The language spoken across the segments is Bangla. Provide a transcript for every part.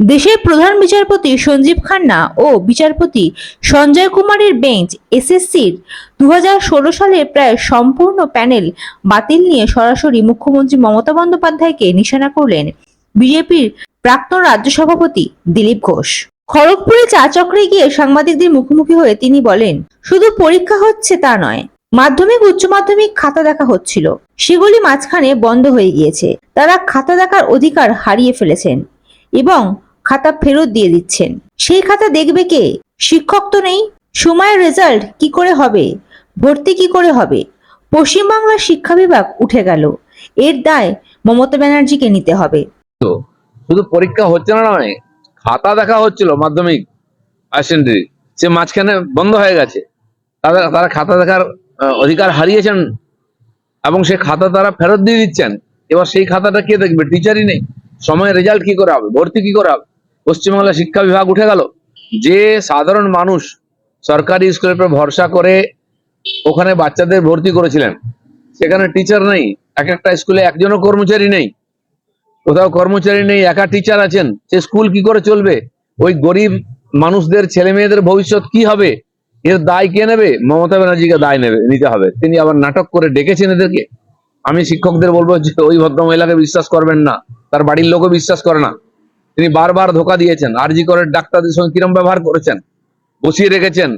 দেশের প্রধান বিচারপতি সঞ্জীব খান্না ও বিচারপতি সঞ্জয় কুমারের বেঞ্চ এসএসসির দু সালের প্রায় সম্পূর্ণ প্যানেল বাতিল নিয়ে সরাসরি মুখ্যমন্ত্রী মমতা বন্দ্যোপাধ্যায়কে নিশানা করলেন বিজেপির প্রাক্তন রাজ্য সভাপতি দিলীপ ঘোষ। খড়গপুরে চা চক্রে গিয়ে সাংবাদিকদের মুখোমুখি হয়ে তিনি বলেন, শুধু পরীক্ষা হচ্ছে তা নয়, মাধ্যমিক, উচ্চ মাধ্যমিক খাতা দেখা হচ্ছিল। সেগুলি মাঝখানে বন্ধ হয়ে গিয়েছে। তারা খাতা দেখার অধিকার হারিয়ে ফেলেছেন এবং খাতা ফেরত দিয়ে দিচ্ছেন। সেই খাতা দেখবে কে? শিক্ষক তো নেই। সময়ের রেজাল্ট কি করে হবে? ভর্তি কি করে হবে? পশ্চিমবাংলার শিক্ষা বিভাগ উঠে গেল। এর দায় মমতা ব্যানার্জিকে নিতে হবে। শুধু পরীক্ষা হচ্ছে না নয়, খাতা দেখা হচ্ছিল মাধ্যমিক সেকেন্ডারি সে মাঝখানে বন্ধ হয়ে গেছে। তাদের, তারা খাতা দেখার অধিকার হারিয়েছেন এবং সে খাতা তারা ফেরত দিয়ে দিচ্ছেন। এবার সেই খাতাটা কে দেখবে? টিচারই নেই। সময় রেজাল্ট কি করে হবে? ভর্তি কি করে হবে? পশ্চিমবাংলা শিক্ষা বিভাগ উঠে গেল। যে সাধারণ মানুষ সরকারি স্কুলের উপর ভরসা করে ওখানে বাচ্চাদের ভর্তি করেছিলেন, সেখানে টিচার নেই, এক একটা স্কুলে একজনও কর্মচারী নেই, কোথাও কর্মচারী নেই, একা টিচার আছেন, সে স্কুল কি করে চলবে? ওই গরিব মানুষদের, ছেলে মেয়েদের ভবিষ্যৎ কি হবে? এর দায় কে নেবে? মমতা ব্যানার্জিকে দায় নেবে, নিতে হবে। তিনি আবার নাটক করে ডেকেছেন এদেরকে। আমি শিক্ষকদের বলব যে ওই ভদ্র মহিলাকে বিশ্বাস করবেন না, তার বাড়ির লোকও বিশ্বাস করে না। তিনি বারবার ধোকা দিয়েছেন আরজি করে ডাক্তারদের সঙ্গে কিরম ব্যবহার করেছেন? বসিয়ে রেখেছেন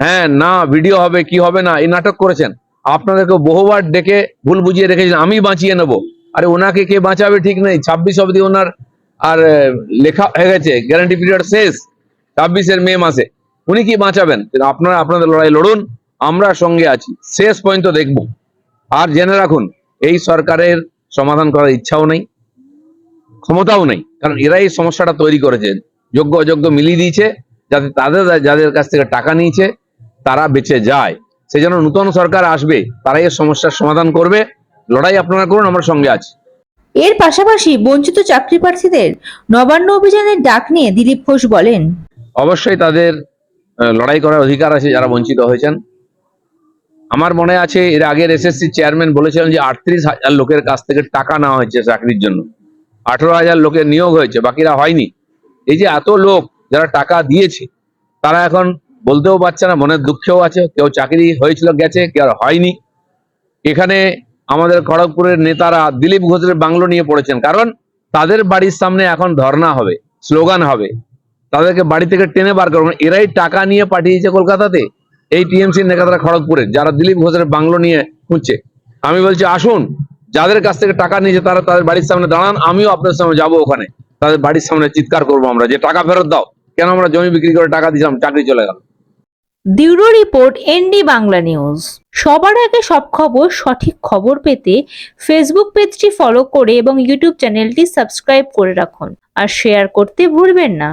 হ্যাঁ না ভিডিও হবে, কি হবে না, এই নাটক করেছেন। আপনাদেরকে বহুবার ডেকে ভুল বুঝিয়ে রেখেছেন, আমি বাঁচিয়ে নেব। আরে ওনাকে কে বাঁচাবে ঠিক নেই, ছাব্বিশ অবধি ওনার, আর লেখা হয়ে গেছে গ্যারান্টি পিরিয়ড শেষ, ছাব্বিশের মে মাসে। উনি কি বাঁচাবেন? আপনারা, আপনাদের লড়াই লড়ুন, আমরা সঙ্গে আছি, শেষ পর্যন্ত দেখব। আর জেনে রাখুন, এই সরকারের সমাধান করার ইচ্ছাও নেই, ক্ষমতাও নেই। কারণ এরাই এই সমস্যাটা তৈরি করেছে। যোগ্য অযোগ্য মিলিয়ে দিয়েছে যাতে তাদের যাদের কাছ থেকে টাকা নিয়েছে তারা বেঁচে যায়। সেই জন্য নূতন সরকার আসবে তারাই এই সমস্যার সমাধান করবে। লড়াই আপনারা করুন আমরা সঙ্গে আছি। এর পাশাপাশি বঞ্চিত চাকরি প্রার্থীদের নবান্ন অভিযানের ডাক নিয়ে দিলীপ ঘোষ বলেন। অবশ্যই তাদের লড়াই করার অধিকার আছে যারা বঞ্চিত হয়েছেন। আমার মনে আছে এর আগের এসএসসি চেয়ারম্যান বলেছিলেন যে আটত্রিশ হাজার লোকের কাছ থেকে টাকা নেওয়া হয়েছে চাকরির জন্য। আঠেরো হাজার লোকের নিয়োগ হয়েছে, বাকিরা হয়নি। এই যে এত লোক যারা টাকা দিয়েছে, তারা এখন বলতেও পারছে না, মনের দুঃখেও আছে, কেউ চাকরি হয়েছিল, গেছে, কেউ আর হয়নি। এখানে আমাদের খড়গপুরের নেতারা দিলীপ ঘোষের বাংলো নিয়ে পড়েছেন, কারণ তাদের বাড়ির সামনে এখন ধর্না হবে, স্লোগান হবে। তাদেরকে বাড়ি থেকে টেনে বার করবেন এরাই টাকা নিয়ে পাঠিয়েছে কলকাতাতে, এই টিএমসি নেতারা খড়গপুরে, যারা দিলীপ ঘোষের বাংলো নিয়ে খুঁজছে। আমি বলছি, আসুন যাদের কাছ থেকে টাকা নিয়েছে তারা তাদের বাড়ির সামনে দাঁড়ান, আমিও আপনার সামনে যাব ওখানে। তাদের বাড়ির সামনে চিৎকার করব আমরা, যে টাকা ফেরত দাও। কেন আমরা জমি বিক্রি করে টাকা দিয়েছিলাম চাকরি চলে গেল। Bureau report, ND Bangla news. সবার আগে সব খবর, সঠিক খবর পেতে ফেসবুক পেজটি ফলো করে এবং ইউটিউব চ্যানেলটি সাবস্ক্রাইব করে রাখুন। আর শেয়ার করতে ভুলবেন না।